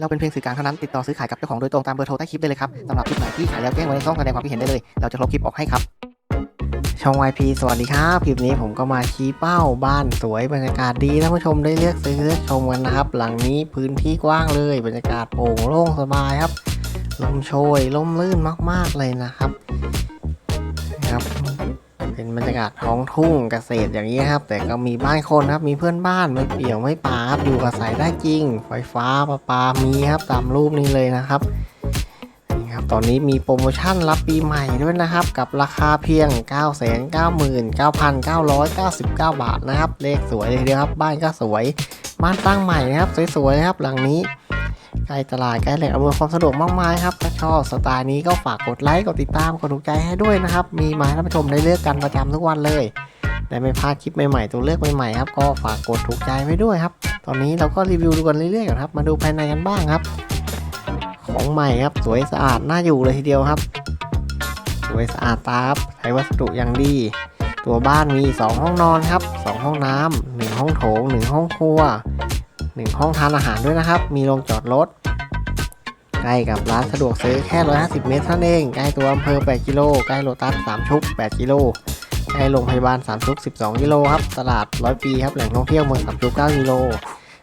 เราเป็นเพียงสื่อกลางเท่านั้น ติดต่อซื้อขายกับเจ้าของโดยตรงตามเบอร์โทรใต้คลิปได้เลยครับสำหรับคลิปไหนที่ขายแล้วแจ้งไว้ในช่องแสดงความคิดเห็นได้เลย เราจะลบคลิปออกให้ครับ ช่อง YP สวัสดีครับ คลิปนี้ผมก็มาชี้เป้าบ้านสวยบรรยากาศดีท่านผู้ชมได้เลือกซื้อเลือกชมกันนะครับ หลังนี้พื้นที่กว้างเลยบรรยากาศโปร่งโล่งสบายครับ ลมโชยลมลื่นมากๆเลยนะครับ บรรยากาศท้องทุ่งเกษตรอย่างนี้ครับ แต่ก็มีบ้านคนครับ มีเพื่อนบ้านไม่เปี่ยวไม่ป่าครับอยู่อาศัยได้จริง ไฟฟ้าประปามีครับตามรูปนี้เลยนะครับนี่ครับตอนนี้มีโปรโมชั่นรับปีใหม่ด้วยนะครับ กับราคาเพียง 9 9 9 9 9 9บาทนะครับ เลขสวยเลยเดียวครับ บ้านก็สวย บ้านตั้งใหม่นะครับ สวยๆนะครับหลังนี้ ใกล้ตลาดใกล้แหล่งอำนวยความสะดวกมากมายครับถ้าชอบสไตล์นี้ก็ฝากกดไลค์กดติดตามกดถูกใจให้ด้วยนะครับ มีมาให้ท่านผู้ชมได้เลือกกันประจำทุกวันเลยและไม่พลาดคลิปใหม่ๆ ตัวเลือกใหม่ๆครับก็ฝากกดถูกใจไว้ด้วยครับ ตอนนี้เราก็รีวิวดูกันเรื่อยๆครับมาดูภายในกันบ้างครับ ของใหม่ครับสวยสะอาดน่าอยู่เลยทีเดียวครับ สวยสะอาดตาครับใช้วัสดุอย่างดี ตัวบ้านมี 2 ห้องนอนครับ 2 ห้องน้ำ1ห้องโถง 1 ห้องครัว 1 ห้องทานอาหารด้วยนะครับ มีโรงจอดรถ ใกล้กับร้านสะดวกซื้อแค่ 150 เมตรเท่านั้นเอง ใกล้ตัวอำเภอ 8 กิโล ใกล้โลตัส 3 ชุก 8 กิโล ใกล้โรงพยาบาล 3 ชุก 12 กิโลครับ ตลาด 100 ปีครับ แหล่งท่องเที่ยวเมือง 3 ชุก 9 กิโล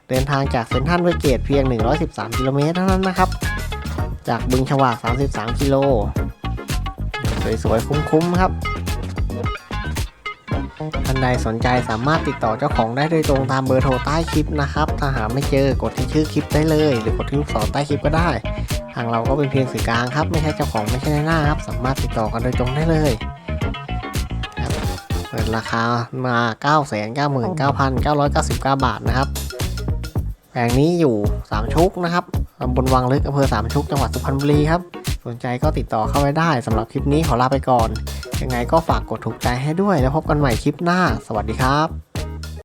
เดินทางจากเซ็นทรัลเวเกตเพียง 113 กิโลเมตรเท่านั้นนะครับ จากบึงฉวาก 33 กิโล สวยๆ คุ้มๆ ครับ ท่านใดสนใจสามารถติดต่อเจ้าของได้โดยตรงตามเบอร์โทรใต้คลิปนะครับ ถ้าหาไม่เจอกดที่ชื่อคลิปได้เลย หรือกดที่ลูกศรใต้คลิปก็ได้ ทางเราก็เป็นเพียงสื่อกลางครับ ไม่ใช่เจ้าของไม่ใช่นายหน้าครับ สามารถติดต่อกันโดยตรงได้เลยเปิดราคามา 9 9 9 9 9 9 บาทนะครับแผงนี้อยู่ 3 ชุกนะครับ ตำบลวังลึกอำเภอสามชุกจังหวัดสุพรรณบุรีครับ สนใจก็ติดต่อเข้าไปได้สำหรับคลิปนี้ขอลาไปก่อน ยังไงก็ฝากกดถูกใจให้ด้วยแล้วพบกันใหม่คลิปหน้า สวัสดีครับ